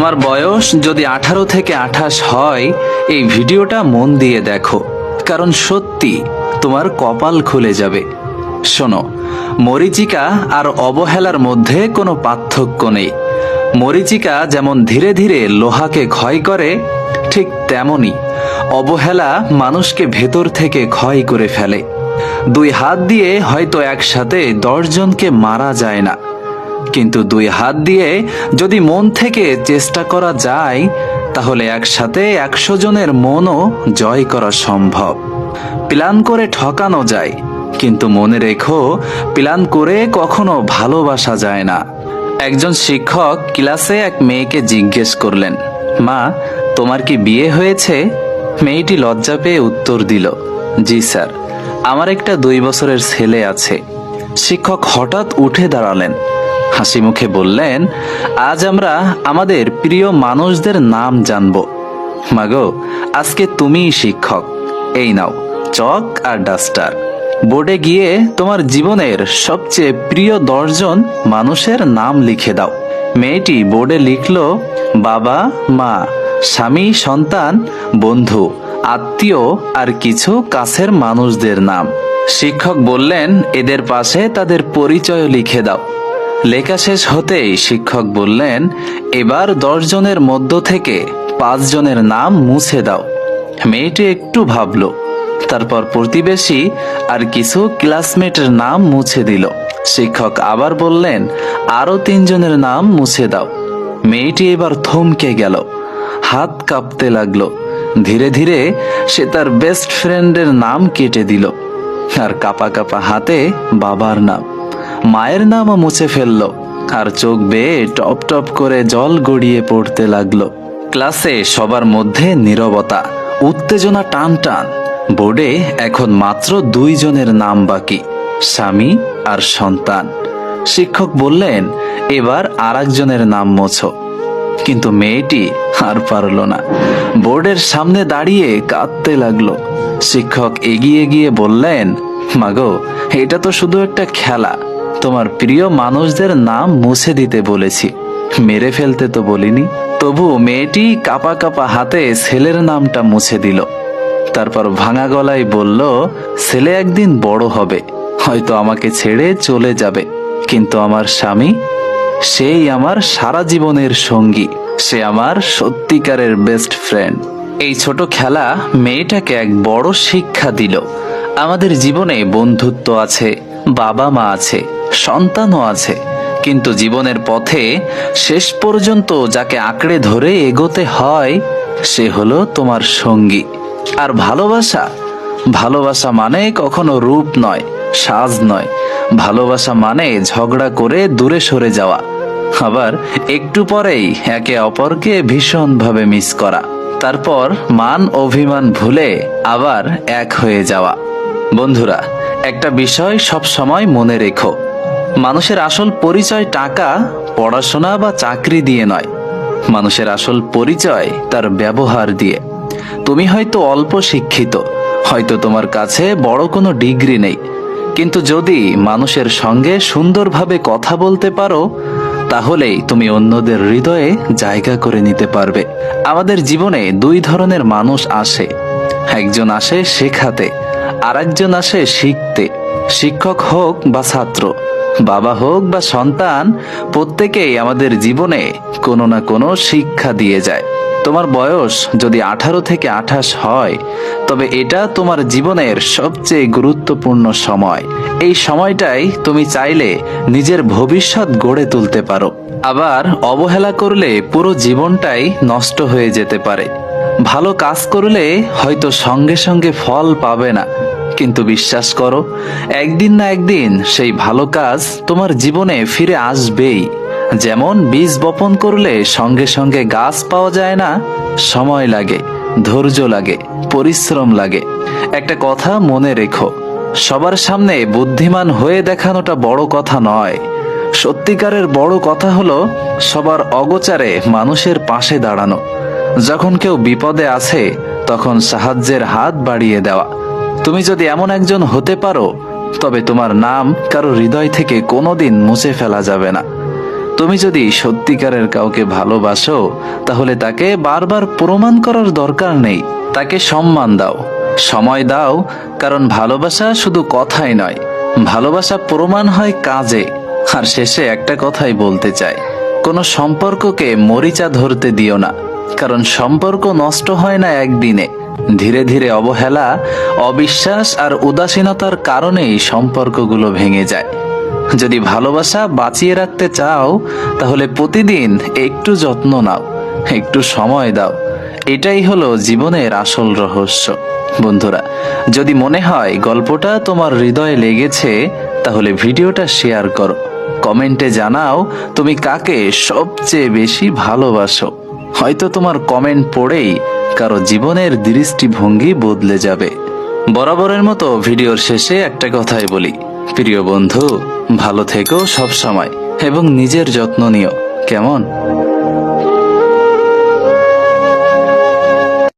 তোমার বয়স যদি আঠারো থেকে আঠাশ হয়, এই ভিডিওটা মন দিয়ে দেখো। কারণ সত্যি তোমার কপাল খুলে যাবে। শোনো, মরিচিকা আর অবহেলার মধ্যে কোনো পার্থক্য নেই। মরিচিকা যেমন ধীরে ধীরে লোহাকে ক্ষয় করে, ঠিক তেমনই অবহেলা মানুষকে ভেতর থেকে ক্ষয় করে ফেলে। দুই হাত দিয়ে হয়তো একসাথে দশজনকে মারা যায় না। কিন্তু দুই হাত দিয়ে যদি মন থেকে চেষ্টা করা যায়, তাহলে একসাথে একশো জনের মনও জয় করা সম্ভব। প্ল্যান করে ঠকানো যায়, কিন্তু মনে রেখো, প্ল্যান করে কখনো ভালোবাসা যায় না। একজন শিক্ষক ক্লাসে এক মেয়েকে জিজ্ঞেস করলেন, মা, তোমার কি বিয়ে হয়েছে? মেয়েটি লজ্জা পেয়ে উত্তর দিল, জি স্যার, আমার একটা দুই বছরের ছেলে আছে। শিক্ষক হঠাৎ উঠে দাঁড়ালেন। হাসি মুখে বললেন, আজ আমরা আমাদের প্রিয় মানুষদের নাম জানব। মাগো, আজকে তুমিই শিক্ষক। এই নাও, চক আর ডাস্টার। বোর্ডে গিয়ে তোমার জীবনের সবচেয়ে প্রিয় দশজন মানুষের নাম লিখে দাও। মেয়েটি বোর্ডে লিখল, বাবা, মা, স্বামী, সন্তান, বন্ধু, আত্মীয় আর কিছু কাছের মানুষদের নাম। শিক্ষক বললেন, এদের পাশে তাদের পরিচয় লিখে দাও। লেখা শেষ হতেই শিক্ষক বললেন, এবার জনের মধ্য থেকে পাঁচ জনের নাম মুছে দাও। মেয়েটি একটু ভাবল, তারপর প্রতিবেশী আর কিছু ক্লাসমেটের নাম মুছে দিল। শিক্ষক আবার বললেন আরও তিনজনের নাম মুছে দাও। মেয়েটি এবার থমকে গেল, হাত কাঁপতে লাগল। ধীরে ধীরে সে তার বেস্ট ফ্রেন্ডের নাম কেটে দিল, আর কাপা কাপা হাতে বাবার নাম। মায়ের নামও মুছে ফেলল। আর চোখ বেয়ে টপ টপ করে জল গড়িয়ে পড়তে লাগল। ক্লাসে সবার মধ্যে নীরবতা, উত্তেজনা টান টান। বোর্ডে এখন মাত্র দুইজনের নাম বাকি, স্বামী আর সন্তান। শিক্ষক বললেন, এবার আর একজনের নাম মোছো। কিন্তু মেয়েটি আর পারল না। বোর্ডের সামনে দাঁড়িয়ে কাঁদতে লাগল। শিক্ষক এগিয়ে গিয়ে বললেন, মাগো, এটা তো শুধু একটা খেলা। তোমার প্রিয় মানুষদের নাম মুছে দিতে বলেছি। মেরে ফেলতে তো বলিনি। তবু মেয়েটি কাপা কাপা হাতে ছেলের নামটা মুছে দিল। তারপর ভাঙা গলায় বলল, ছেলে একদিন বড় হবে। হয়তো আমাকে ছেড়ে চলে যাবে। কিন্তু আমার স্বামী, সেই আমার সারা জীবনের সঙ্গী। সে আমার সত্যিকারের বেস্ট ফ্রেন্ড এই ছোট খেলা মেয়েটাকে এক বড় শিক্ষা দিল। আমাদের জীবনে বন্ধুত্ব আছে বাবা মা আছে। সন্তানও আছে, কিন্তু জীবনের পথে শেষ পর্যন্ত যাকে আঁকড়ে ধরে এগোতে হয়, সে হলো তোমার সঙ্গী। আর ভালোবাসা ভালোবাসা মানে কখনো রূপ নয়, সাজ নয়। ভালোবাসা মানে ঝগড়া করে দূরে সরে যাওয়া। আবার একটু পরেই একে অপরকে ভীষণভাবে মিস করা। তারপর মান অভিমান ভুলে আবার এক হয়ে যাওয়া। বন্ধুরা, একটা বিষয় সব সময় মনে রেখো। মানুষের আসল পরিচয় টাকা, পড়াশোনা বা চাকরি দিয়ে নয়। মানুষের আসল পরিচয় তার ব্যবহার দিয়ে। তুমি হয়তো অল্প শিক্ষিত, হয়তো তোমার কাছে বড় কোনো ডিগ্রি নেই। কিন্তু যদি মানুষের সঙ্গে সুন্দরভাবে কথা বলতে পারো, তাহলেই তুমি অন্যদের হৃদয়ে জায়গা করে নিতে পারবে। আমাদের জীবনে দুই ধরনের মানুষ আসে। একজন আসে শেখাতে আর একজন আসে শিখতে। শিক্ষক হোক বা ছাত্র। বাবা হোক বা সন্তান, প্রত্যেকেই আমাদের জীবনে কোনো না কোনো শিক্ষা দিয়ে যায়। তোমার বয়স যদি আঠারো থেকে আঠাশ হয়, তবে এটা তোমার জীবনের সবচেয়ে গুরুত্বপূর্ণ সময়। এই সময়টাই তুমি চাইলে নিজের ভবিষ্যৎ গড়ে তুলতে পারো। আবার অবহেলা করলে পুরো জীবনটাই নষ্ট হয়ে যেতে পারে। ভালো কাজ করলে হয়তো সঙ্গে সঙ্গে ফল পাবে না। কিন্তু বিশ্বাস করো, একদিন না একদিন সেই ভালো কাজ তোমার জীবনে ফিরে আসবেই। যেমন বীজ বপন করলে সঙ্গে সঙ্গে গাছ পাওয়া যায় না, সময় লাগে, ধৈর্য লাগে, পরিশ্রম লাগে। একটা কথা মনে রেখো, সবার সামনে বুদ্ধিমান হয়ে দেখানোটা বড় কথা নয়। সত্যিকারের বড় কথা হলো, সবার অগোচারে মানুষের পাশে দাঁড়ানো। যখন কেউ বিপদে আছে, তখন সাহায্যের হাত বাড়িয়ে দেওয়া। তুমি যদি এমন একজন হতে পারো, তবে তোমার নাম কারও হৃদয় থেকে কোনোদিন মুছে ফেলা যাবে না। তুমি যদি সত্যিকারের কাউকে ভালোবাসো, তাহলে তাকে বারবার প্রমাণ করার দরকার নেই। তাকে সম্মান দাও। সময় দাও, কারণ ভালোবাসা শুধু কথাই নয়। ভালোবাসা প্রমাণ হয় কাজে। আর শেষে একটা কথাই বলতে চাই। কোনো সম্পর্ককে মরিচা ধরতে দিও না, কারণ সম্পর্ক নষ্ট হয় না একদিনে। ধীরে ধীরে অবহেলা, অবিশ্বাস আর উদাসীনতার কারণেই সম্পর্কগুলো ভেঙে যায়। যদি ভালোবাসা বাঁচিয়ে রাখতে চাও, তাহলে প্রতিদিন একটু যত্ন নাও, একটু সময় দাও। এটাই হলো জীবনের আসল রহস্য। বন্ধুরা, যদি মনে হয় গল্পটা তোমার হৃদয়ে লেগেছে, তাহলে ভিডিওটা শেয়ার করো। কমেন্টে জানাও তুমি কাকে সবচেয়ে বেশি ভালোবাসো। হয়তো তোমার কমেন্ট পড়েই কারও জীবনের দৃষ্টিভঙ্গি বদলে যাবে। বরাবরের মতো ভিডিওর শেষে একটা কথাই বলি। প্রিয় বন্ধু, ভালো থেকো সব সময় এবং নিজের যত্ন নিও। কেমন?